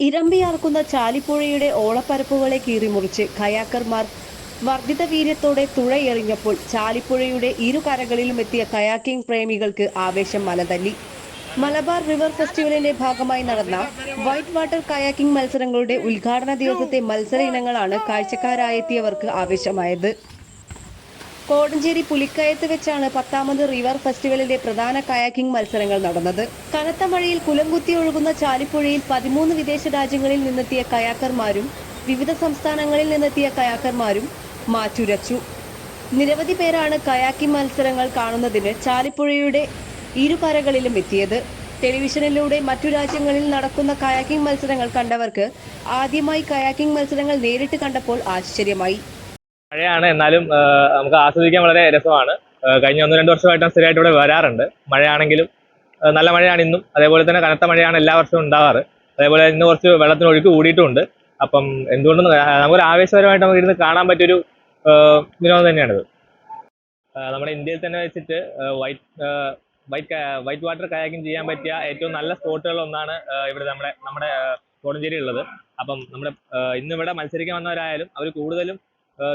ഇരമ്പിയാർക്കുന്ന ചാലിപ്പുഴയുടെ ഓളപ്പരപ്പുകളെ കീറിമുറിച്ച് കയാക്കർമാർ വർദ്ധിത വീര്യത്തോടെ തുഴയെറിഞ്ഞപ്പോൾ ചാലിപ്പുഴയുടെ ഇരു കരകളിലും എത്തിയ കയാക്കിംഗ് പ്രേമികൾക്ക് ആവേശം മലതല്ലി. മലബാർ റിവർ ഫെസ്റ്റിവലിന്റെ ഭാഗമായി നടന്ന വൈറ്റ് വാട്ടർ കയാക്കിംഗ് മത്സരങ്ങളുടെ ഉദ്ഘാടന ദിവസത്തെ മത്സര ഇനങ്ങളാണ് കാഴ്ചക്കാരായെത്തിയവർക്ക് ആവേശമായത്. കോടഞ്ചേരി പുലിക്കയത്ത് വെച്ചാണ് പത്താമത് റിവർ ഫെസ്റ്റിവലിന്റെ പ്രധാന കയാക്കിംഗ് മത്സരങ്ങൾ നടന്നത്. കനത്ത മഴയിൽ കുലംകുത്തി ഒഴുകുന്ന ചാലിപ്പുഴയിൽ പതിമൂന്ന് വിദേശ രാജ്യങ്ങളിൽ നിന്നെത്തിയ കയാക്കർമാരും വിവിധ സംസ്ഥാനങ്ങളിൽ നിന്നെത്തിയ കയാക്കർമാരും മാറ്റുരച്ചു. നിരവധി പേരാണ് കയാക്കിംഗ് മത്സരങ്ങൾ കാണുന്നതിന് ചാലിപ്പുഴയുടെ ഇരുകരകളിലും എത്തിയത്. ടെലിവിഷനിലൂടെ മറ്റു രാജ്യങ്ങളിൽ നടക്കുന്ന കയാക്കിംഗ് മത്സരങ്ങൾ കണ്ടവർക്ക് ആദ്യമായി കയാക്കിംഗ് മത്സരങ്ങൾ നേരിട്ട് കണ്ടപ്പോൾ ആശ്ചര്യമായി. മഴയാണ്. എന്നാലും നമുക്ക് ആസ്വദിക്കാൻ വളരെ രസമാണ്. കഴിഞ്ഞ ഒന്ന് രണ്ട് വർഷമായിട്ട് സ്ഥിരമായിട്ട് ഇവിടെ വരാറുണ്ട്. മഴയാണെങ്കിലും നല്ല മഴയാണ് ഇന്നും. അതേപോലെ തന്നെ കനത്ത മഴയാണ് എല്ലാ വർഷവും ഉണ്ടാവാറ്. അതേപോലെ ഇന്ന് കുറച്ച് വെള്ളത്തിന് ഒഴുക്ക് കൂടിയിട്ടുണ്ട്. അപ്പം എന്തുകൊണ്ടും നമുക്കൊരു ആവേശപരമായിട്ട് നമുക്ക് ഇരുന്ന് കാണാൻ പറ്റിയൊരു വിനോദം തന്നെയാണിത്. നമ്മുടെ ഇന്ത്യയിൽ തന്നെ വെച്ചിട്ട് white white white water kayaking ചെയ്യാൻ പറ്റിയ ഏറ്റവും നല്ല സ്പോട്ടുകൾ ഒന്നാണ് ഇവിടെ നമ്മുടെ നമ്മുടെ കോടഞ്ചേരി ഉള്ളത് അപ്പം നമ്മുടെ ഇന്നിവിടെ മത്സരിക്കാൻ വന്നവരായാലും അവർ കൂടുതലും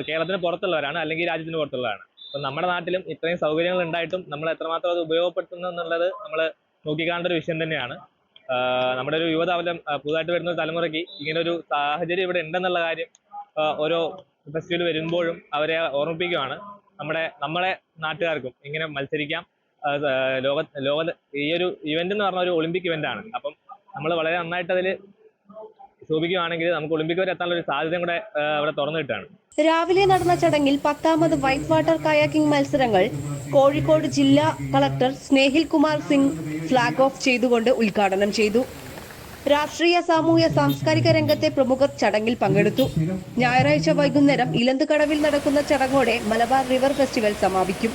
കേരളത്തിന് പുറത്തുള്ളവരാണ് അല്ലെങ്കിൽ രാജ്യത്തിന് പുറത്തുള്ളവരാണ്. അപ്പം നമ്മുടെ നാട്ടിലും ഇത്രയും സൗകര്യങ്ങൾ ഉണ്ടായിട്ടും നമ്മൾ എത്രമാത്രം അത് ഉപയോഗപ്പെടുത്തുന്നു എന്നുള്ളത് നമ്മൾ നോക്കിക്കാണ്ട ഒരു വിഷയം തന്നെയാണ്. നമ്മുടെ ഒരു യുവതലം പുതുതായിട്ട് വരുന്ന തലമുറയ്ക്ക് ഇങ്ങനെ ഒരു സാഹചര്യം ഇവിടെ ഉണ്ടെന്നുള്ള കാര്യം ഓരോ ഫെസ്റ്റിവൽ വരുമ്പോഴും അവരെ ഓർമ്മിപ്പിക്കുകയാണ് നമ്മുടെ നമ്മളെ നാട്ടുകാർക്കും ഇങ്ങനെ മത്സരിക്കാം. ലോക ലോക ഈ ഒരു ഇവന്റ് എന്ന് പറഞ്ഞ ഒരു ഒളിമ്പിക് ഇവന്റ് ആണ്. അപ്പം നമ്മൾ വളരെ നന്നായിട്ട് അതിൽ ശോഭിക്കുകയാണെങ്കിൽ നമുക്ക് ഒളിമ്പിക് വരെ എത്താനുള്ള ഒരു സാധ്യത കൂടെ അവിടെ തുറന്നു കിട്ടുകയാണ്. രാവിലെ നടന്ന ചടങ്ങിൽ പത്താമത് വൈറ്റ് വാട്ടർ കയാക്കിംഗ് മത്സരങ്ങൾ കോഴിക്കോട് ജില്ലാ collector Snehil Kumar Singh flag off ചെയ്തുകൊണ്ട് ഉദ്ഘാടനം ചെയ്തു. രാഷ്ട്രീയ സാമൂഹ്യ സാംസ്കാരിക രംഗത്തെ പ്രമുഖർ ചടങ്ങിൽ പങ്കെടുത്തു. ഞായറാഴ്ച വൈകുന്നേരം ഇലന്തുകടവിൽ നടക്കുന്ന ചടങ്ങോടെ മലബാർ റിവർ ഫെസ്റ്റിവൽ സമാപിക്കും.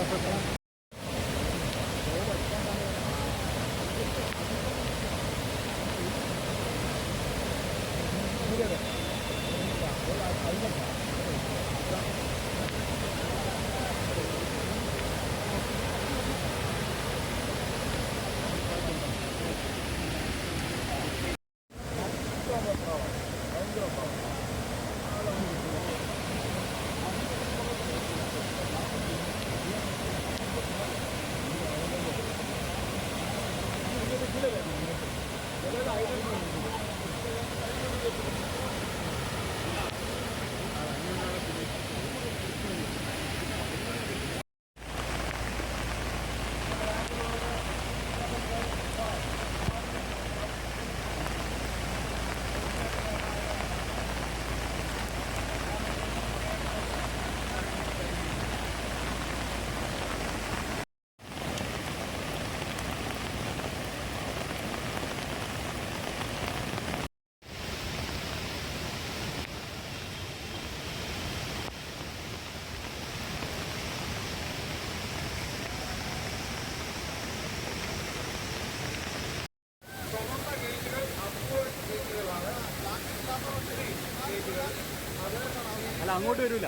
അല്ല അങ്ങോട്ട് വരൂല.